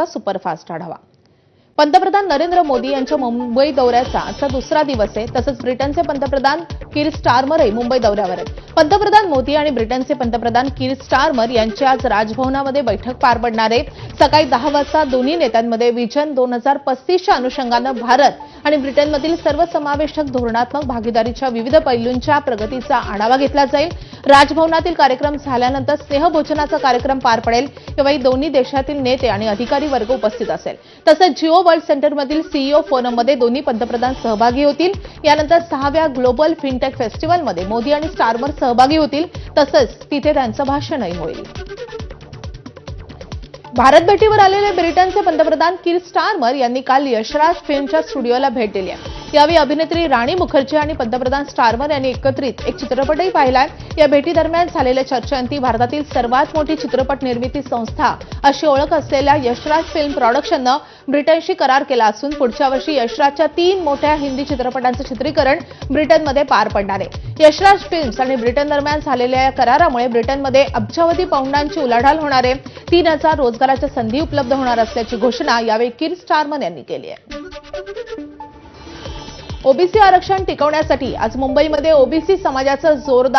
आजचा सुपरफास्ट आढावा. पंतप्रधान नरेंद्र मोदी यांच्या मुंबई दौऱ्याचा आजचा दुसरा दिवस आहे. तसंच ब्रिटनचे पंतप्रधान किर स्टारमरही मुंबई दौऱ्यावर. आहेत पंतप्रधान मोदी आणि ब्रिटनचे पंतप्रधान किर स्टारमर यांची आज राजभवनामध्ये बैठक पार पडणार आहे. सकाळी दहा वाजता दोन्ही नेत्यांमध्ये विजन दोन हजार पस्तीसच्या अनुषंगानं भारत आणि ब्रिटनमधील सर्वसमावेशक धोरणात्मक भागीदारीच्या विविध पैलूंच्या प्रगतीचा आढावा घेतला जाईल. राजभवनातील कार्यक्रम झाल्यानंतर स्नेहभोजनाचा कार्यक्रम पार पडेल. यावेळी दोन्ही देशातील नेते आणि अधिकारी वर्ग उपस्थित असेल. तसंच जिओ वर्ल्ड सेंटरमधील सीईओ फोरममध्ये दोन्ही पंतप्रधान सहभागी होतील. यानंतर सहाव्या ग्लोबल फिनटेक फेस्टिवलमध्ये मोदी आणि स्टारमर सहभागी होतील. तसंच तिथे त्यांचं भाषणही होईल. भारत भेटीवर आलेले ब्रिटनचे पंतप्रधान किर स्टारमर यांनी काल यशराज फिल्मच्या स्टुडिओला भेट दिली आहे. यावेळी अभिनेत्री राणी मुखर्जी आणि पंतप्रधान स्टारमन यांनी एकत्रित एक चित्रपटही पाहिलाय. या भेटीदरम्यान झालेल्या चर्चेअंती भारतातील सर्वात मोठी चित्रपट निर्मिती संस्था अशी ओळख असलेल्या यशराज फिल्म प्रॉडक्शननं ब्रिटनशी करार केला असून पुढच्या वर्षी यशराजच्या तीन मोठ्या हिंदी चित्रपटांचं चित्रीकरण ब्रिटनमध्ये पार पडणार आहे. यशराज फिल्म्स आणि ब्रिटन दरम्यान झालेल्या या करारामुळे ब्रिटनमध्ये अब्जावधी पाऊंडांची उलाढाल होणार आहे. तीन हजार रोजगाराच्या संधी उपलब्ध होणार असल्याची घोषणा यावेळी किर स्टारमन यांनी केली आहे. ओबीसी आरक्षण टिकवण्यासाठी आज मुंबईमध्ये ओबीसी समाजाचं जोरदार